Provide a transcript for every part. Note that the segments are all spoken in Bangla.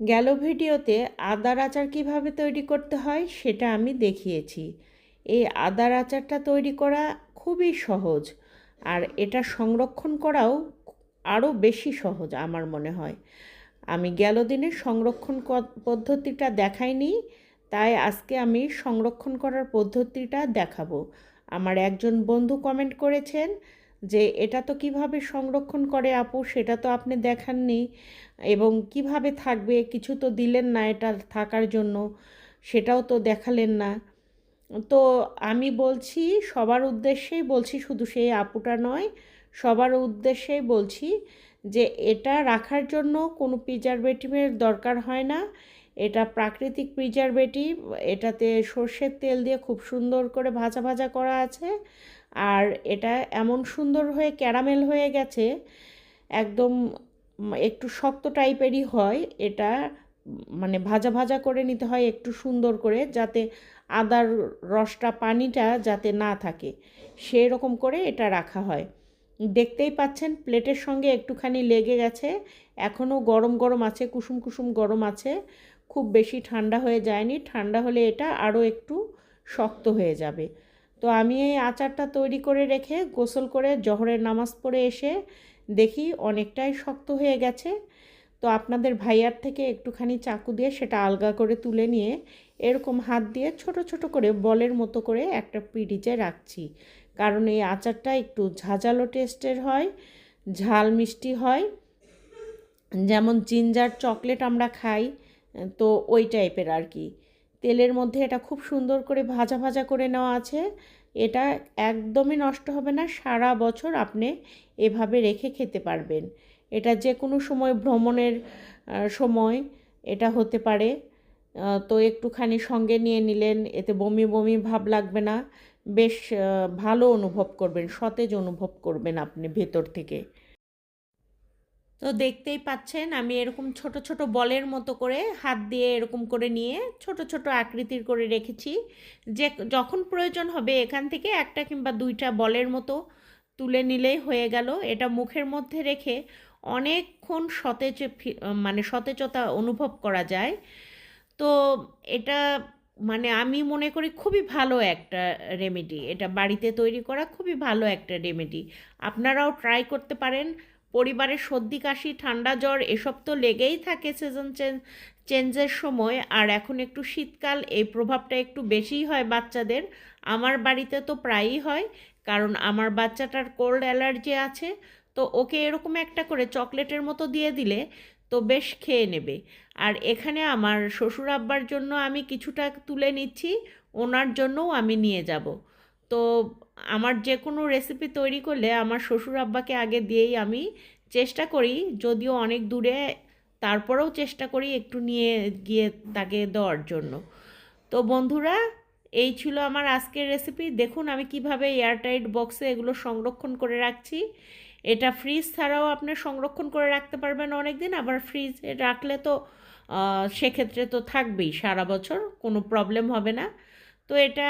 গেল ভিডিওতে আদার আচার কীভাবে তৈরি করতে হয় সেটা আমি দেখিয়েছি। এই আদার আচারটা তৈরি করা খুবই সহজ আর এটা সংরক্ষণ করাও আরও বেশি সহজ আমার মনে হয়। আমি গেল দিনে সংরক্ষণ পদ্ধতিটা দেখাইনি, তাই আজকে আমি সংরক্ষণ করার পদ্ধতিটা দেখাবো। আমার একজন বন্ধু কমেন্ট করেছেন যে এটা তো কীভাবে সংরক্ষণ করে আপু, সেটা তো আপনি দেখাননি। এবং কীভাবে থাকবে? কিছু তো দিলেন না এটা থাকার জন্য, সেটাও তো দেখালেন না। তো আমি বলছি সবার উদ্দেশ্যেই বলছি শুধু সেই আপুটা নয়, সবার উদ্দেশ্যেই বলছি যে এটা রাখার জন্য কোনো প্রিজারভেটিভের দরকার হয় না। এটা প্রাকৃতিক প্রিজারভেটিভ এটাতে সর্ষের তেল দিয়ে খুব সুন্দর করে ভাজা ভাজা করা আছে। আর এটা এমন সুন্দর হয়ে ক্যারামেল হয়ে গেছে, একদম একটু শক্ত টাইপেরই হয়, এটা মানে ভাজা ভাজা করে নিতে হয় একটু সুন্দর করে যাতে আদার রসটা, পানিটা যাতে না থাকে সেই রকম করে এটা রাখা হয়। দেখতেই পাচ্ছেন প্লেটের সঙ্গে একটুখানি লেগে গেছে, এখনও গরম গরম আছে, কুসুম কুসুম গরম আছে, খুব বেশি ঠান্ডা হয়ে যায়নি, ঠান্ডা হলে এটা আরও একটু শক্ত হয়ে যাবে। তো আমি এই আচারটা তৈরি করে রেখে গোসল করে জহরের নামাজ পড়ে এসে দেখি অনেকটাই শক্ত হয়ে গেছে। তো আপনাদের ভাইয়ার থেকে একটুখানি চাকু দিয়ে সেটা আলগা করে তুলে নিয়ে এরকম হাত দিয়ে ছোট ছোট করে বলের মতো করে একটা পিডিচে রাখছি। কারণ এই আচারটা একটু ঝাঁঝালো টেস্টের হয়, ঝাল মিষ্টি হয়। যেমন জিঞ্জার চকলেট আমরা খাই, তো ওই টাইপের আর কি। তেলের মধ্যে এটা খুব সুন্দর করে ভাজা ভাজা করে নেওয়া আছে। এটা একদমই নষ্ট হবে না, সারা বছর আপনি এভাবে রেখে খেতে পারবেন। এটা যে কোনো সময়, ভ্রমণের সময় এটা হতে পারে। তো একটুখানি সঙ্গে নিয়ে নিলেন, এতে বমি বমি ভাব লাগবে না। বেশ ভালো অনুভব করবেন, সতেজ অনুভব করবেন আপনি ভেতর থেকে। তো দেখতেই পাচ্ছেন আমি এরকম ছোট ছোট বলের মতো করে হাত দিয়ে এরকম করে নিয়ে ছোট ছোট আকৃতির করে রেখেছি। যে যখন প্রয়োজন হবে এখান থেকে একটা কিংবা দুইটা বলের মতো তুলে নিলেই হয়ে গেল। এটা মুখের মধ্যে রেখে অনেকক্ষণ সতেজ মানে সতেজতা অনুভব করা যায়। তো এটা মানে আমি মনে করি খুবই ভালো একটা রেমেডি এটা বাড়িতে তৈরি করা খুবই ভালো একটা রেমেডি আপনারাও ট্রাই করতে পারেন। পরিবারের সর্দি, কাশি, ঠান্ডা, জ্বর, এসব তো লেগেই থাকে সিজন চেঞ্জ চেঞ্জের সময়। আর এখন একটু শীতকাল, এই প্রভাবটা একটু বেশিই হয় বাচ্চাদের। আমার বাড়িতে তো প্রায়ই হয়, কারণ আমার বাচ্চাটার কোল্ড অ্যালার্জি আছে। তো ওকে এরকম একটা করে চকলেটের মতো দিয়ে দিলে তো বেশ খেয়ে নেবে। আর এখানে আমার শ্বশুর আব্বার জন্য আমি কিছুটা তুলে নিচ্ছি, ওনার জন্যও আমি নিয়ে যাব। তো আমার যে কোনো রেসিপি তৈরি করলে আমার শ্বশুর আব্বাকে আগে দিয়েই আমি চেষ্টা করি, যদিও অনেক দূরে তারপরেও চেষ্টা করি একটু নিয়ে গিয়ে তাকে দেওয়ার জন্য। তো বন্ধুরা, এই ছিল আমার আজকের রেসিপি দেখুন আমি কীভাবে এয়ারটাইট বক্সে এগুলো সংরক্ষণ করে রাখছি। এটা ফ্রিজ ছাড়াও আপনি সংরক্ষণ করে রাখতে পারবেন অনেক দিন আবার ফ্রিজে রাখলে তো সেক্ষেত্রে তো থাকবেই, সারা বছর কোনো প্রবলেম হবে না। তো এটা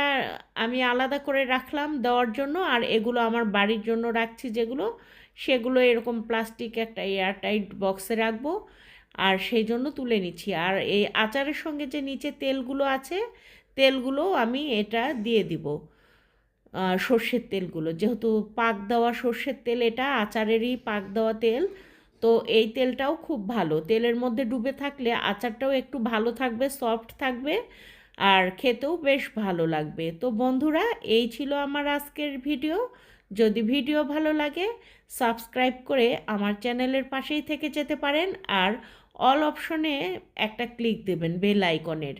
আমি আলাদা করে রাখলাম দেওয়ার জন্য। আর এগুলো আমার বাড়ির জন্য রাখছি যেগুলো, সেগুলো এরকম প্লাস্টিক একটা এয়ারটাইট বক্সে রাখব। আর সেই জন্য তুলে নিচ্ছি। আর এই আচারের সঙ্গে যে নিচে তেলগুলো আছে, তেলগুলো আমি এটা দিয়ে দিব। সর্ষের তেলগুলো। যেহেতু পাক দেওয়া সর্ষের তেল, এটা আচারেরই পাক দেওয়া তেল, তো এই তেলটাও খুব ভালো। তেলের মধ্যে ডুবে থাকলে আচারটাও একটু ভালো থাকবে সফট থাকবে। আর খেতেও বেশ ভালো লাগবে। তো বন্ধুরা, এই ছিল আমার আজকের ভিডিও। যদি ভিডিও ভালো লাগে, সাবস্ক্রাইব করে আমার চ্যানেলের পাশেই থেকে যেতে পারেন আর অল অপশনে একটা ক্লিক দেবেন বেল আইকনের।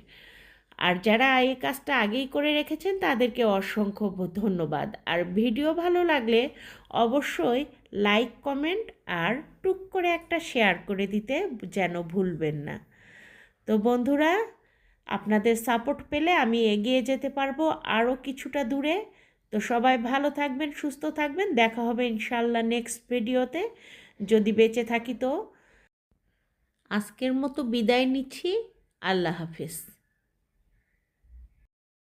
আর যারা এই কাজটা আগেই করে রেখেছেন, তাদেরকে অসংখ্য ধন্যবাদ। আর ভিডিও ভালো লাগলে অবশ্যই লাইক, কমেন্ট আর টুক করে একটা শেয়ার করে দিতে যেন ভুলবেন না। তো বন্ধুরা আপনাদের সাপোর্ট পেলে আমি এগিয়ে যেতে পারব আরও কিছুটা দূরে। তো সবাই ভালো থাকবেন, সুস্থ থাকবেন। দেখা হবে ইনশাল্লাহ নেক্সট ভিডিওতে যদি বেঁচে থাকি তো। আজকের মতো বিদায় নিচ্ছি। আল্লাহ হাফিজ।